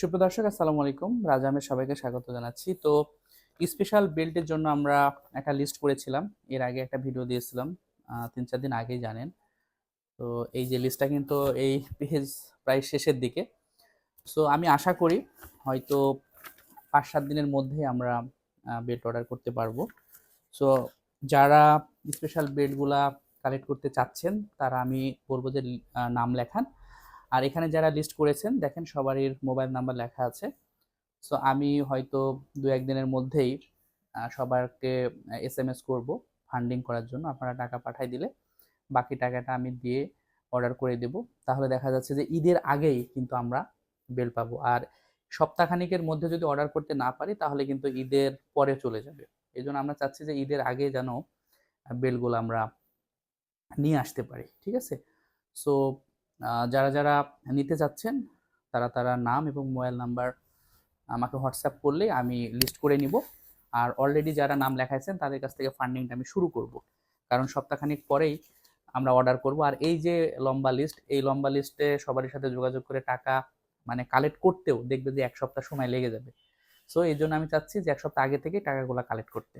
সুপ্রিয় দর্শক, আসসালামু আলাইকুম। রাজা আহমেদ সবাইকে স্বাগত জানাচ্ছি। তো স্পেশাল বেল্টের জন্য আমরা একটা লিস্ট করেছিলাম। এর আগে একটা ভিডিও দিয়েছিলাম। তিন চার দিন আগেই জানেন। তো এই যে লিস্টটা কিন্তু এই পেজ প্রায় শেষের দিকে। সো আমি আশা করি হয়তো পাঁচ সাত দিনের মধ্যে আমরা বেল্ট অর্ডার করতে পারব। সো যারা স্পেশাল বেল্টগুলা কালেক্ট করতে চাচ্ছেন, তারা আমি বলব যে নাম লেখান। আর এখানে যারা লিস্ট করেছেন, দেখেন সবারই মোবাইল নাম্বার লেখা আছে। সো আমি হয়তো দু একদিনের মধ্যেই সবারকে এস এম এস করব ফান্ডিং করার জন্য। আপনারা টাকা পাঠাই দিলে বাকি টাকাটা আমি দিয়ে অর্ডার করে দেব। তাহলে দেখা যাচ্ছে যে ঈদের আগেই কিন্তু আমরা বেল পাবো। আর সপ্তাহখানিকের মধ্যে যদি অর্ডার করতে না পারি, তাহলে কিন্তু ঈদের পরে চলে যাবে। এই জন্য আমরা চাচ্ছি যে ঈদের আগে যেন বেলগুলো আমরা নিয়ে আসতে পারি। ঠিক আছে? সো যারা যারা নিতে চাচ্ছেন, তারা তারা নাম এবং মোবাইল নাম্বার আমাকে হোয়াটসঅ্যাপ করলে আমি লিস্ট করে নিব। আর অলরেডি যারা নাম লেখাইছেন, তাদের কাছ থেকে ফান্ডিংটা আমি শুরু করব। কারণ সপ্তাহখানিক পরেই আমরা অর্ডার করব। আর এই যে লম্বা লিস্ট এই লম্বা লিস্টে সবারই সাথে যোগাযোগ করে টাকা মানে কালেক্ট করতেও দেখবে যে এক সপ্তাহ সময় লেগে যাবে। সো এই জন্য আমি চাচ্ছি যে এক সপ্তাহ আগে থেকে টাকাগুলো কালেক্ট করতে।